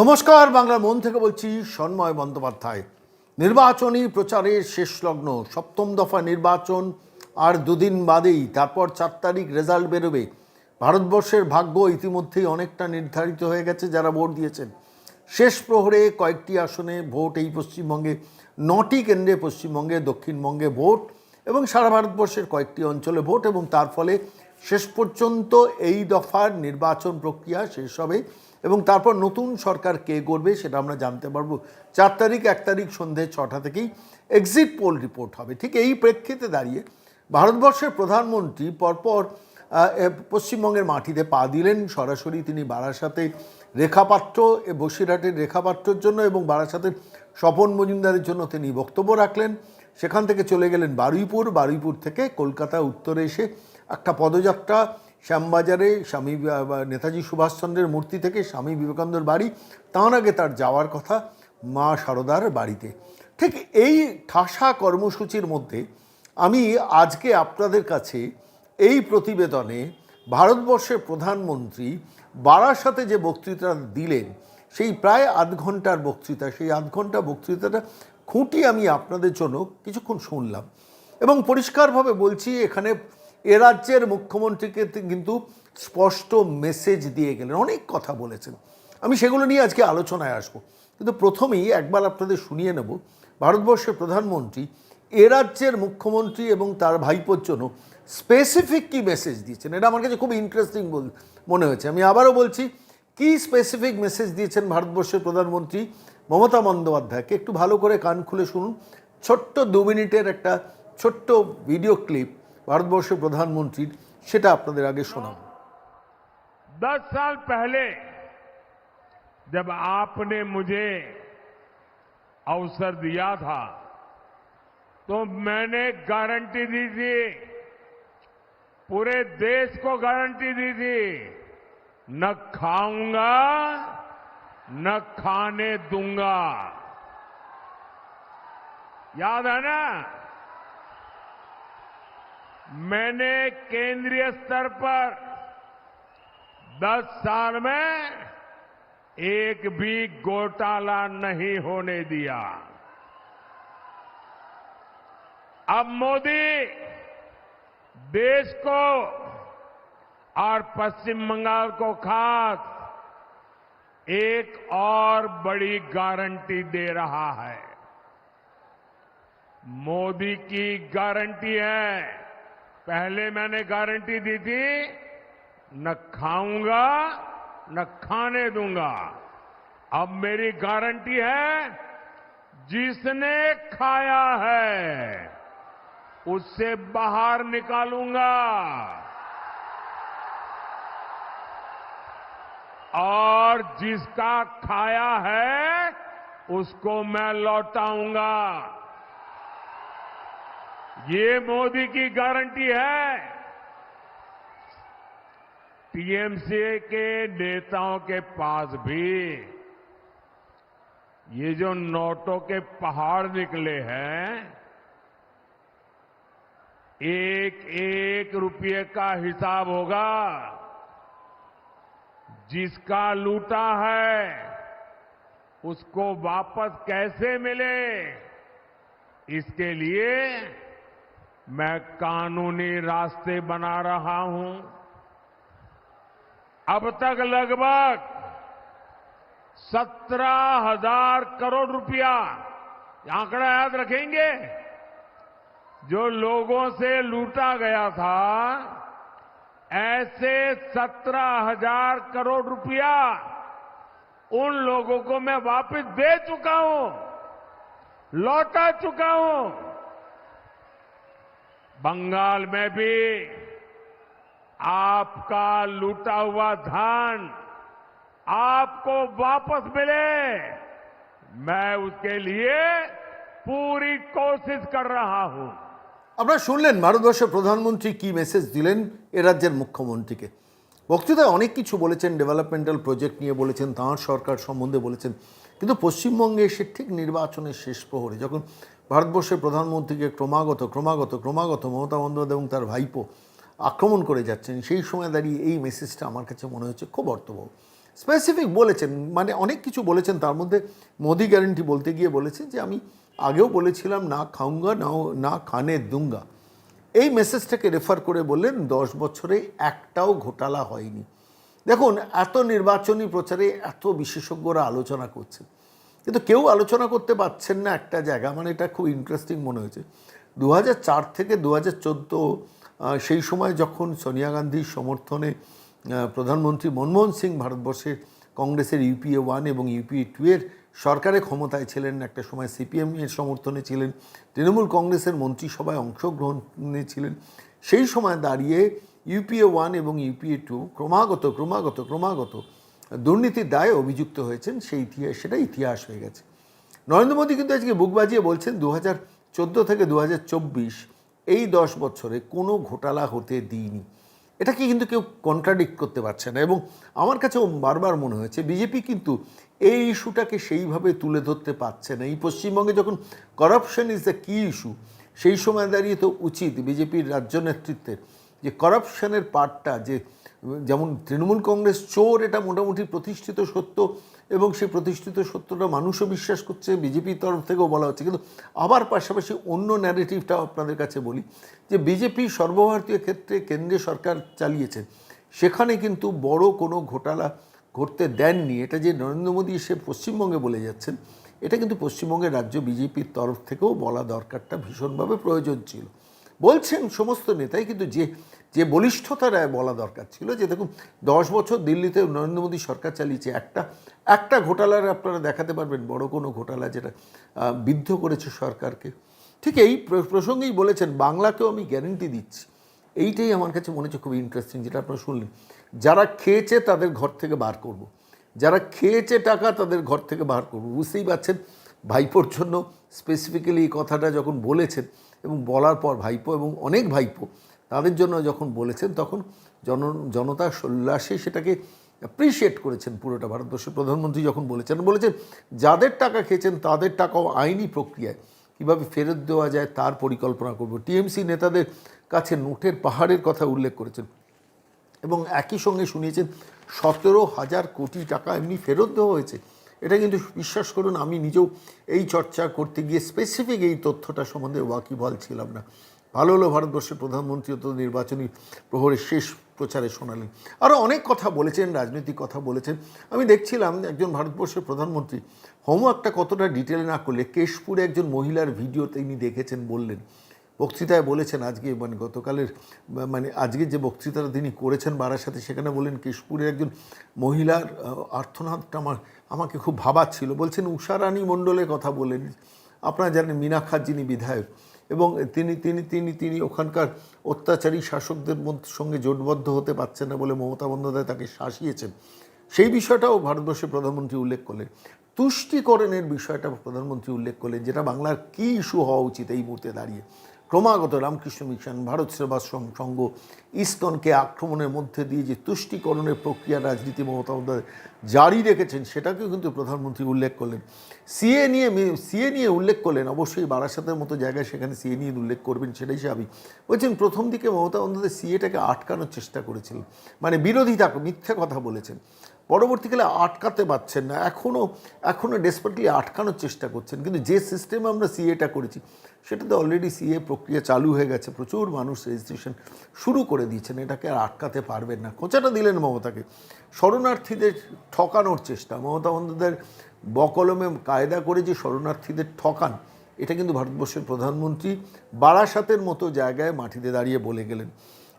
নমস্কার, বাংলার মন থেকে বলছি সন্ময় বন্দ্যোপাধ্যায়। নির্বাচনী প্রচারের শেষ লগ্ন, সপ্তম দফা নির্বাচন, আর দুদিন বাদেই, তারপর চার তারিখ রেজাল্ট বেরোবে। ভারতবর্ষের ভাগ্য ইতিমধ্যেই অনেকটা নির্ধারিত হয়ে গেছে, যারা ভোট দিয়েছেন। শেষ প্রহরে কয়েকটি আসনে ভোট, এই পশ্চিমবঙ্গে নটি কেন্দ্রে পশ্চিমবঙ্গে, দক্ষিণবঙ্গে ভোট, এবং সারা ভারতবর্ষের কয়েকটি অঞ্চলে ভোট, এবং তার ফলে শেষ পর্যন্ত এই দফার নির্বাচন প্রক্রিয়া শেষ হবে এবং তারপর নতুন সরকার কে করবে সেটা আমরা জানতে পারব। চার তারিখ, এক তারিখ সন্ধে ছটা থেকেই এক্সিট পোল রিপোর্ট হবে। ঠিক এই প্রেক্ষিতে দাঁড়িয়ে ভারতবর্ষের প্রধানমন্ত্রী পরপর পশ্চিমবঙ্গের মাটিতে পা দিলেন। সরাসরি তিনি বারাসাতে রেখাপাত্র বসিরহাটের রেখাপাত্রর জন্য এবং বারাসাতের স্বপন মজুমদারের জন্য তিনি বক্তব্য রাখলেন। সেখান থেকে চলে গেলেন বারুইপুর। বারুইপুর থেকে কলকাতা উত্তরে এসে একটা পদযাত্রা। শ্যামবাজারে স্বামী, নেতাজি সুভাষচন্দ্রের মূর্তি থেকে স্বামী বিবেকানন্দর বাড়ি, তার আগে তার যাওয়ার কথা মা সারদার বাড়িতে। ঠিক এই ঠাসা কর্মসূচির মধ্যে আমি আজকে আপনাদের কাছে এই প্রতিবেদনে ভারতবর্ষের প্রধানমন্ত্রী বারাসাতে যে বক্তৃতা দিলেন, সেই প্রায় আধ ঘণ্টার বক্তৃতা, সেই আধ ঘণ্টা বক্তৃতাটা খুঁটি আমি আপনাদের জন্য কিছুক্ষণ শুনলাম। এবং পরিষ্কারভাবে বলছি, এখানে এ রাজ্যের মুখ্যমন্ত্রীকে কিন্তু স্পষ্ট মেসেজ দিয়ে গেলেন, অনেক কথা বলেছেন। আমি সেগুলো নিয়ে আজকে আলোচনায় আসব। কিন্তু প্রথমেই একবার আপনাদের শুনিয়ে নেব, ভারতবর্ষের প্রধানমন্ত্রী এ রাজ্যের মুখ্যমন্ত্রী এবং তার ভাইপোর জন্য স্পেসিফিক কি মেসেজ দিয়েছেন? এটা আমার কাছে খুব ইন্টারেস্টিং মনে হয়েছে। আমি আবারও বলছি, কি স্পেসিফিক মেসেজ দিয়েছেন ভারতবর্ষের প্রধানমন্ত্রী মমতা বন্দ্যোপাধ্যায়কে? একটু ভালো করে কান খুলে শুনুন। ছোট্ট দু মিনিটের একটা ছোট্ট ভিডিও ক্লিপ ভারতবর্ষের প্রধানমন্ত্রীর সেটা আপনাদের আগে শোনাব दस साल पहले जब आपने मुझे अवसर दिया था तो मैंने गारंटी दी थी पूरे देश को गारंटी दी थी न खाऊंगा न खाने दूंगा याद है ना मैंने केंद्रीय स्तर पर दस साल में एक भी घोटाला नहीं होने दिया। अब मोदी देश को और पश्चिम बंगाल को खास एक और बड़ी गारंटी दे रहा है। मोदी की गारंटी है पहले मैंने गारंटी दी थी, न खाऊँगा, न खाने दूँगा। अब मेरी गारंटी है, जिसने खाया है, उससे बाहर निकालूँगा। और जिसका खाया है, उसको मैं लौटाऊँगा। ये मोदी की गारंटी है। टीएमसी के नेताओं के पास भी ये जो नोटों के पहाड़ निकले हैं एक एक रुपये का हिसाब होगा। जिसका लूटा है, उसको वापस कैसे मिले? इसके लिए मैं कानूनी रास्ते बना रहा हूँ। अब तक लगभग सत्रह हज़ार करोड़ रुपया आंकड़ा याद रखेंगे, जो लोगों से लूटा गया था, ऐसे सत्रह हज़ार करोड़ रुपया उन लोगों को मैं वापस दे चुका हूँ, लौटा चुका हूँ। बंगाल में भी आपका लूटा हुआ धन आपको वापस मिले मैं उसके लिए पूरी कोशिश कर रहा हूं আপনারা শুনলেন ভারতবর্ষের প্রধানমন্ত্রী কি মেসেজ দিলেন এ রাজ্যের মুখ্যমন্ত্রীকে বক্তৃতায় অনেক কিছু বলেছেন ডেভেলপমেন্টাল প্রজেক্ট নিয়ে বলেছেন তাঁর সরকার সম্বন্ধে বলেছেন কিন্তু পশ্চিমবঙ্গে এসে ঠিক নির্বাচনের শেষ প্রহরে যখন ভারতবর্ষের প্রধানমন্ত্রীকে ক্রমাগত ক্রমাগত ক্রমাগত মমতা বন্দ্যোপাধ্যায় এবং তার ভাইপো আক্রমণ করে যাচ্ছেন, সেই সময় দাঁড়িয়ে এই মেসেজটা আমার কাছে মনে হচ্ছে খুব অর্থবহ। স্পেসিফিক বলেছেন মানে অনেক কিছু বলেছেন, তার মধ্যে মোদি গ্যারেন্টি বলতে গিয়ে বলেছেন যে, আমি আগেও বলেছিলাম, না খাউঙ্গা না না খানে দুঙ্গা। এই মেসেজটাকে রেফার করে বললেন, দশ বছরে একটাও ঘোটালা হয়নি। দেখুন, এত নির্বাচনী প্রচারে এত বিশেষজ্ঞরা আলোচনা করছেন। কিন্তু কেউ আলোচনা করতে পারছেন না একটা জায়গা। মানে এটা খুব ইন্টারেস্টিং মনে হয়েছে। দু থেকে দু হাজার চোদ্দ সেই সময় যখন সোনিয়া গান্ধীর সমর্থনে প্রধানমন্ত্রী মনমোহন সিং ভারতবর্ষের কংগ্রেসের ইউপিএ ওয়ান এবং ইউপিএ টু এর সরকারে ক্ষমতায় ছিলেন, একটা সময় সিপিএম এর সমর্থনে ছিলেন, তৃণমূল কংগ্রেসের মন্ত্রিসভায় অংশগ্রহণে ছিলেন, সেই সময় দাঁড়িয়ে ইউপিএ ওয়ান এবং ইউপিএ টু ক্রমাগত ক্রমাগত ক্রমাগত দুর্নীতির দায়ে অভিযুক্ত হয়েছেন, সেই ইতিহাস সেটা ইতিহাস হয়ে গেছে। নরেন্দ্র মোদী কিন্তু আজকে বুক বাজিয়ে বলছেন দু হাজার চোদ্দ থেকে দু হাজার চব্বিশ এই দশ বছরে কোনো ঘোটালা হতে দিইনি। এটাকে কিন্তু কেউ কন্ট্রাডিক্ট করতে পারছে না? এবং আমার কাছেও বারবার মনে হয়েছে, বিজেপি কিন্তু এই ইস্যুটাকে সেইভাবে তুলে ধরতে পারছে না। এই পশ্চিমবঙ্গে যখন করাপশন ইজ দ্য কি ইস্যু সেই সময় দাঁড়িয়ে তো উচিত বিজেপির রাজ্য নেতৃত্বের যে করাপশনের পার্টটা যে যেমন তৃণমূল কংগ্রেস চোর, এটা মোটামুটি প্রতিষ্ঠিত সত্য এবং সেই প্রতিষ্ঠিত সত্যটা মানুষও বিশ্বাস করছে বিজেপির তরফ থেকেও বলা হচ্ছে। কিন্তু আবার পাশাপাশি অন্য ন্যারেটিভটাও আপনাদের কাছে বলি, যে বিজেপি সর্বভারতীয় ক্ষেত্রে কেন্দ্রীয় সরকার চালিয়েছে। সেখানে কিন্তু বড় কোনো ঘোটালা ঘটতে দেননি। এটা যে নরেন্দ্র মোদী এসে পশ্চিমবঙ্গে বলে যাচ্ছেন, এটা কিন্তু পশ্চিমবঙ্গের রাজ্য বিজেপির তরফ থেকেও বলা দরকারটা ভীষণভাবে প্রয়োজন ছিল। বলছেন সমস্ত নেতাই, কিন্তু যে যে বলিষ্ঠতারা বলা দরকার ছিল, যে দেখুন, দশ বছর দিল্লিতে নরেন্দ্র মোদী সরকার চালিয়েছে একটা একটা ঘোটালার আপনারা দেখাতে পারবেন, বড় কোনো ঘোটালা যেটা বিদ্ধ করেছে সরকারকে। ঠিক এই প্রসঙ্গেই বলেছেন, বাংলাকেও আমি গ্যারেন্টি দিচ্ছি। এইটাই আমার কাছে মনে হচ্ছে খুব ইন্টারেস্টিং যেটা আপনারা শুনলেন। যারা খেয়েছে তাদের ঘর থেকে বার করব। যারা খেয়েছে টাকা তাদের ঘর থেকে বার করব। বুঝতেই পারছেন, ভাইপোর জন্য স্পেসিফিক্যালি এই কথাটা যখন বলেছেন, এবং বলার পর ভাইপো এবং অনেক ভাইপো তাদের জন্য যখন বলেছেন, তখন জন, জনতা সোল্লাসে সেটাকে অ্যাপ্রিসিয়েট করেছেন পুরোটা। ভারতবর্ষের প্রধানমন্ত্রী যখন বলেছেন বলেছেন, যাদের টাকা খেয়েছেন, তাদের টাকাও আইনি প্রক্রিয়ায়। কীভাবে ফেরত দেওয়া যায়, তার পরিকল্পনা করব। টিএমসি নেতাদের কাছে নোটের পাহাড়ের কথা উল্লেখ করেছেন এবং একই সঙ্গে শুনিয়েছেন, সতেরো হাজার কোটি টাকা এমনি ফেরত দেওয়া হয়েছে। এটা কিন্তু বিশ্বাস করুন, আমি নিজেও এই চর্চা করতে গিয়ে স্পেসিফিক এই তথ্যটা সম্বন্ধে ওয়াকিবহাল ছিলাম না। ভালো হলো ভারতবর্ষের প্রধানমন্ত্রী তো নির্বাচনী প্রহরের শেষ প্রচারে শোনালেন। আরও অনেক কথা বলেছেন রাজনৈতিক কথা বলেছেন। আমি দেখছিলাম একজন ভারতবর্ষের প্রধানমন্ত্রী হোমওয়ার্কটা কতটা ডিটেল না করলে কেশপুরে একজন মহিলার ভিডিও তিনি দেখেছেন বললেন। বক্তৃতায় বলেছেন আজকে মানে গতকালের মানে আজকে যে বক্তৃতাটা তিনি করেছেন বারাসাতে সেখানে বললেন কেশপুরের একজন মহিলার আহ, আর্থনাদটা আমার আমাকে খুব ভাবাচ্ছিল। বলছেন উষারানী মণ্ডলের কথা বলেন। আপনারা জানেন মিনাক্ষার যিনি বিধায়ক এবং তিনি তিনি তিনি তিনি ওখানকার অত্যাচারী শাসকদের সঙ্গে জোটবদ্ধ হতে পারছেন না বলে মমতা বন্দ্যোপাধ্যায় তাকে শাসিয়েছেন। সেই বিষয়টাও ভারতবর্ষের প্রধানমন্ত্রী উল্লেখ করলেন। তুষ্টিকরণের বিষয়টা প্রধানমন্ত্রী উল্লেখ করলেন, যেটা বাংলার কী ইস্যু হওয়া উচিত এই মুহূর্তে দাঁড়িয়ে? ক্রমাগত রামকৃষ্ণ মিশন, ভারত সেবা সং- সংঘ ইস্তনকে আক্রমণের মধ্যে দিয়ে যে তুষ্টিকরণের প্রক্রিয়া রাজনীতি মমতা বন্দ্যোপাধ্যায় জারি রেখেছেন, সেটাকেও কিন্তু প্রধানমন্ত্রী উল্লেখ করলেন। সিএ নিয়ে সিএ নিয়ে উল্লেখ করলেন, অবশ্যই বারাসাতের মতো জায়গায় সেখানে সিএ নিয়ে উল্লেখ করবেন সেটাই স্বাভাবিক। বলছেন, প্রথম দিকে মমতা বন্দ্যোপাধ্যায় সিএটাকে আটকানোর চেষ্টা করেছিলেন মানে বিরোধিতা, মিথ্যে কথা বলেছেন। পরবর্তীকালে আটকাতে পারছেন না। এখনও এখনও ডেসপারেটলি আটকানোর চেষ্টা করছেন। কিন্তু যে সিস্টেমে আমরা সিএটা করেছি, সেটাতে অলরেডি সিএ প্রক্রিয়া চালু হয়ে গেছে। প্রচুর মানুষ রেজিস্ট্রেশন শুরু করে দিয়েছেন। এটাকে আর আটকাতে পারবেন না। খোঁচাটা দিলেন মমতাকে। শরণার্থীদের ঠকানোর চেষ্টা। মমতা বন্দ্যোপাধ্যায়ের বকলমে কায়দা করে যে শরণার্থীদের ঠকান, এটা কিন্তু ভারতবর্ষের প্রধানমন্ত্রী বারাসাতের মতো জায়গায় মাটিতে দাঁড়িয়ে বলে গেলেন।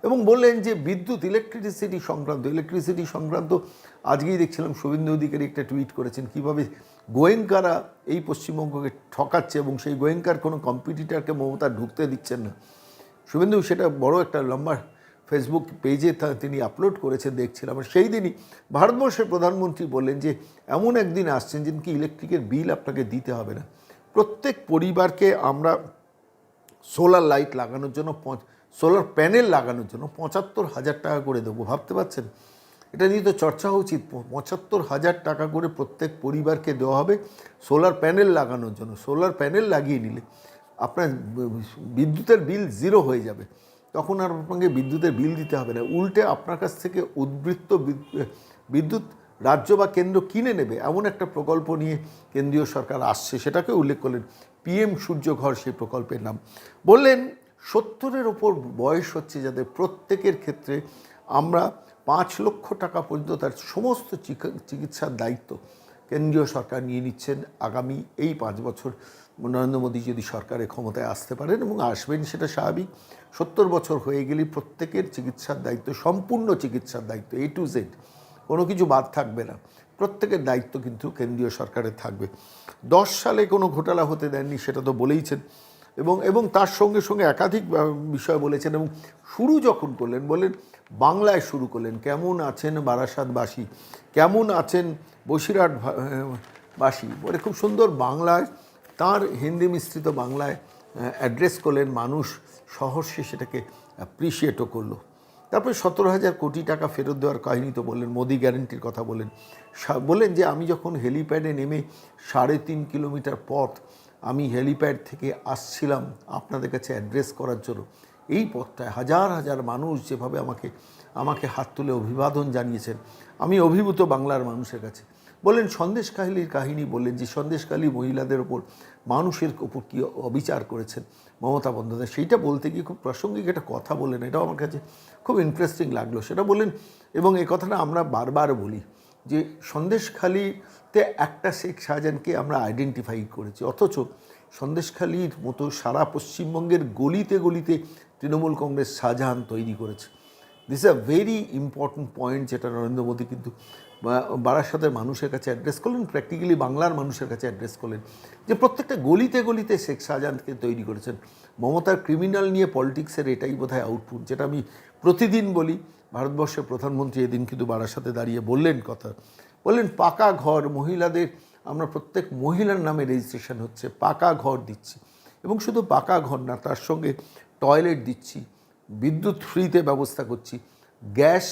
এবং বললেন যে বিদ্যুৎ ইলেকট্রিসিটি সংক্রান্ত ইলেকট্রিসিটি সংক্রান্ত আজকেই দেখছিলাম শুভেন্দু অধিকারী একটা টুইট করেছেন, কীভাবে গোয়েঙ্কারা এই পশ্চিমবঙ্গকে ঠকাচ্ছে এবং সেই গোয়েঙ্কার কোনো কম্পিটিটারকে মমতা ঢুকতে দিচ্ছেন না। শুভেন্দু, সেটা বড় একটা লম্বা ফেসবুক পেজে তিনি আপলোড করেছেন, দেখছিলাম। সেই দিনই ভারতবর্ষের প্রধানমন্ত্রী বললেন যে, এমন একদিন আসছেন যেদিন কি ইলেকট্রিকের বিল আপনাকে দিতে হবে না। প্রত্যেক পরিবারকে আমরা সোলার লাইট লাগানোর জন্য সোলার প্যানেল লাগানোর জন্য পঁচাত্তর হাজার টাকা করে দেবো, ভাবতে পারছেন? এটা নিয়ে তো চর্চা উচিত। পঁচাত্তর হাজার টাকা করে প্রত্যেক পরিবারকে দেওয়া হবে সোলার প্যানেল লাগানোর জন্য। সোলার প্যানেল লাগিয়ে নিলে আপনার বিদ্যুতের বিল জিরো হয়ে যাবে। তখন আর আপনাকে বিদ্যুতের বিল দিতে হবে না। উল্টে আপনার কাছ থেকে উদ্বৃত্ত বিদ- বিদ্যুৎ রাজ্য বা কেন্দ্র কিনে নেবে। এমন একটা প্রকল্প নিয়ে কেন্দ্রীয় সরকার আসছে সেটাকে উল্লেখ করলেন। পিএম সূর্যঘর সেই প্রকল্পের নাম। বললেন সত্তরের ওপর বয়স হচ্ছে যাদের প্রত্যেকের ক্ষেত্রে আমরা পাঁচ লক্ষ টাকা পর্যন্ত তার সমস্ত চিকিৎসার দায়িত্ব কেন্দ্রীয় সরকার নিয়ে নিচ্ছেন। আগামী এই পাঁচ বছর নরেন্দ্র মোদী যদি সরকারে ক্ষমতায় আসতে পারেন এবং আসবেন সেটা স্বাভাবিক। সত্তর বছর হয়ে গেলে প্রত্যেকের চিকিৎসার দায়িত্ব, সম্পূর্ণ চিকিৎসার দায়িত্ব এ টু জেড কোনো কিছু বাদ থাকবে না। প্রত্যেকের দায়িত্ব কিন্তু কেন্দ্রীয় সরকারের থাকবে। দশ সালে কোনো ঘোটালা হতে দেননি সেটা তো বলেইছেন। এবং এবং তার সঙ্গে সঙ্গে একাধিক বিষয় বলেছেন এবং শুরু যখন করলেন বলেন বাংলায় শুরু করলেন, কেমন আছেন বারাসাতবাসী? কেমন আছেন বসিরহাট বাসী বলে খুব সুন্দর বাংলায়, তার হিন্দি মিশ্রিত বাংলায় অ্যাড্রেস করলেন, মানুষ সহর্ষে সেটাকে অ্যাপ্রিসিয়েটও করল। তারপরে সতেরো হাজার কোটি টাকা ফেরত দেওয়ার কাহিনী তো বললেন, মোদি গ্যারেন্টির কথা বলেন বললেন যে, আমি যখন হেলিপ্যাডে নেমে সাড়ে তিন কিলোমিটার পথ আমি হেলিপ্যাড থেকে আসছিলাম আপনাদের কাছে অ্যাড্রেস করার জন্য। এই পথটায় হাজার হাজার মানুষ যেভাবে আমাকে আমাকে হাত তুলে অভিবাদন জানিয়েছেন। আমি অভিভূত বাংলার মানুষের কাছে। বললেন সন্দেশকাহিনীর কাহিনী বললেন যে, সন্দেশকালী মহিলাদের ওপর মানুষের ওপর কী অবিচার করেছেন মমতা বন্দ্যোপাধ্যায়? সেইটা বলতে গিয়ে খুব প্রাসঙ্গিক একটা কথা বললেন। এটাও আমার কাছে খুব ইন্টারেস্টিং লাগল। সেটা বললেন, এবং এই কথাটা আমরা বারবার বলি যে সন্দেশখালিতে একটা শেখ শাহজাহানকে আমরা আইডেন্টিফাই করেছি। অথচ সন্দেশখালির মতো সারা পশ্চিমবঙ্গের গলিতে গলিতে তৃণমূল কংগ্রেস শাহজাহান তৈরি করেছে। This a very important point যেটা নরেন্দ্র মোদী কিন্তু বারাসাতের মানুষের কাছে অ্যাড্রেস করলেন প্র্যাকটিক্যালি বাংলার মানুষের কাছে অ্যাড্রেস করলেন যে প্রত্যেকটা গলিতে গলিতে শেখ শাহজাহানকে তৈরি করেছেন। মমতার ক্রিমিনাল নিয়ে পলিটিক্সের এটাই বোধহয় আউটপুট যেটা আমি প্রতিদিন বলি। ভারতবর্ষের প্রধানমন্ত্রী এদিন কিন্তু বারাসাতে দাঁড়িয়ে বললেন কথা। বললেন, পাকা ঘর, মহিলাদের, আমরা প্রত্যেক মহিলার নামে রেজিস্ট্রেশন হচ্ছে, পাকা ঘর দিচ্ছি। এবং শুধু পাকা ঘর না, তার সঙ্গে টয়লেট দিচ্ছি, বিদ্যুৎ ফ্রিতে ব্যবস্থা করছি, গ্যাস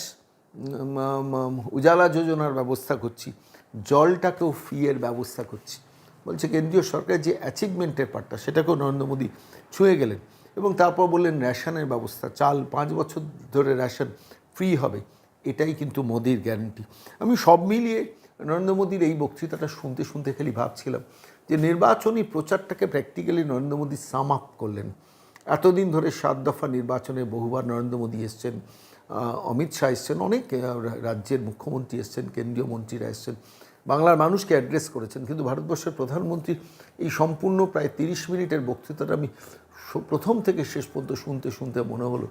উজালা যোজনার ব্যবস্থা করছি, জলটাকেও ফ্রিয়ের ব্যবস্থা করছি। বলছে, কেন্দ্রীয় সরকার যে অ্যাচিভমেন্টের পার্টটা সেটাকেও নরেন্দ্র মোদী ছুঁয়ে গেলেন এবং তারপর বললেন রেশনের ব্যবস্থা, চাল পাঁচ বছর ধরে রেশন ফ্রি হবে। এটাই কিন্তু মোদির গ্যারান্টি আমি সব মিলিয়ে নরেন্দ্র মোদীর এই বক্তৃতাটা শুনতে শুনতে খালি ভাবছিলাম যে নির্বাচনী প্রচারটাকে practically Narendra Modi sum up করলেন। এতদিন ধরে সাত দফা নির্বাচনে বহুবার নরেন্দ্র মোদী এসছেন অমিত শাহ এসছেন, অনেক রাজ্যের মুখ্যমন্ত্রী এসছেন, কেন্দ্রীয় মন্ত্রীরা এসছেন, বাংলার মানুষকে অ্যাড্রেস করেছেন। কিন্তু ভারতবর্ষের প্রধানমন্ত্রী এই সম্পূর্ণ প্রায় তিরিশ মিনিটের বক্তৃতাটা আমি প্রথম থেকে শেষ পর্যন্ত শুনতে শুনতে মনে হলো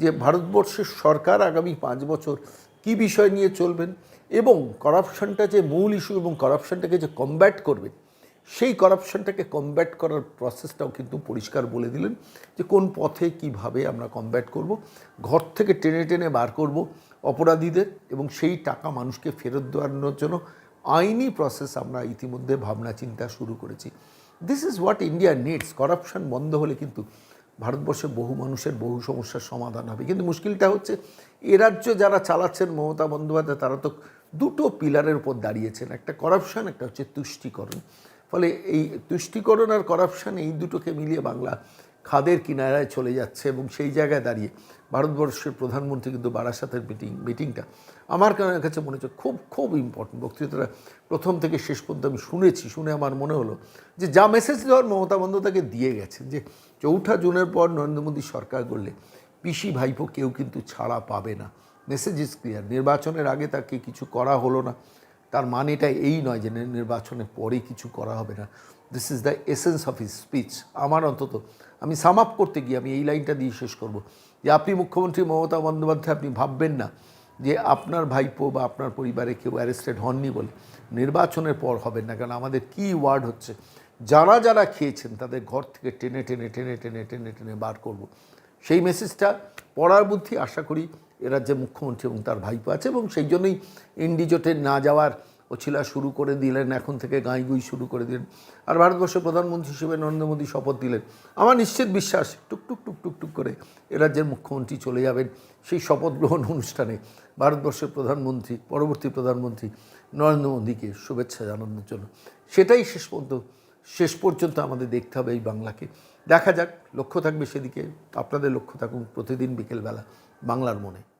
যে ভারতবর্ষের সরকার আগামী পাঁচ বছর কি বিষয় নিয়ে চলবেন এবং করাপশনটা যে মূল ইস্যু এবং করাপশনটাকে যে কমব্যাট করবেন সেই করাপশনটাকে কমব্যাট করার প্রসেসটাও কিন্তু পরিষ্কার বলে দিলেন যে কোন পথে কীভাবে আমরা কমব্যাট করব। ঘর থেকে টেনে টেনে বার করব অপরাধীদের এবং সেই টাকা মানুষকে ফেরত দেওয়ানোর জন্য আইনি প্রসেস আমরা ইতিমধ্যে ভাবনা চিন্তা শুরু করেছি। This is what India needs corruption বন্ধ হলে কিন্তু ভারতবর্ষের বহু মানুষের বহু সমস্যার সমাধান হবে। কিন্তু মুশকিলটা হচ্ছে, এ রাজ্য যারা চালাচ্ছেন মমতা বন্দ্যোপাধ্যায়, তারা তো দুটো পিলারের উপর দাঁড়িয়েছেন, একটা করাপশন একটা হচ্ছে তুষ্টিকরণ। ফলে এই তুষ্টিকরণ আর করাপশন এই দুটোকে মিলিয়ে বাংলা খাদের কিনারায় চলে যাচ্ছে এবং সেই জায়গায় দাঁড়িয়ে ভারতবর্ষের প্রধানমন্ত্রী কিন্তু বারাসাতের মিটিং মিটিংটা আমার কাছে মনে হচ্ছে খুব খুব ইম্পর্টেন্ট বক্তৃতাটা প্রথম থেকে শেষ পর্যন্ত আমি শুনেছি, শুনে আমার মনে হলো যে যা মেসেজ দেওয়ার মমতা বন্দ্যোপাধ্যায়কে দিয়ে গেছেন যে চৌঠা জুনের পর নরেন্দ্র মোদী সরকার করলে পিসি ভাইপো কেউ কিন্তু ছাড়া পাবে না। মেসেজ ইজ ক্লিয়ার নির্বাচনের আগে তাকে কিছু করা হলো না। তার মানেটা এই নয় যে নির্বাচনের পরে কিছু করা হবে না। This is the essence of his speech আমার অন্তত আমি সাম আপ করতে গিয়ে আমি এই লাইনটা দিয়ে শেষ করব। যে আপনি মুখ্যমন্ত্রী মমতা বন্দ্যোপাধ্যায়, আপনি ভাববেন না যে আপনার ভাইপো বা আপনার পরিবারে কেউ অ্যারেস্টেড হননি বলে। নির্বাচনের পর হবেন না, কারণ আমাদের কি ওয়ার্ড হচ্ছে? যারা যারা খেয়েছেন তাদের ঘর থেকে টেনে টেনে টেনে টেনে টেনে টেনে বার করব। সেই মেসেজটা পড়ার বুদ্ধি আশা করি এ রাজ্যের মুখ্যমন্ত্রী এবং তার ভাইপো আছে এবং সেই জন্যই ইন্ডিজোটে না যাওয়ার ওছিলা শুরু করে দিলেন, এখন থেকে গাঁইগুই শুরু করে দিলেন। আর ভারতবর্ষের প্রধানমন্ত্রী হিসেবে নরেন্দ্র মোদী শপথ দিলেন। আমার নিশ্চিত বিশ্বাস টুকটুক টুক টুক টুক করে এ রাজ্যের মুখ্যমন্ত্রী চলে যাবেন সেই শপথ গ্রহণ অনুষ্ঠানে ভারতবর্ষের প্রধানমন্ত্রী, পরবর্তী প্রধানমন্ত্রী নরেন্দ্র মোদীকে শুভেচ্ছা জানানোর জন্য। সেটাই শেষ পর্যন্ত শেষ পর্যন্ত আমাদের দেখতে হবে এই বাংলাকে। দেখা যাক, লক্ষ্য থাকবে সেদিকে। আপনাদের লক্ষ্য থাকুন প্রতিদিন বিকেলবেলা বাংলার মনে।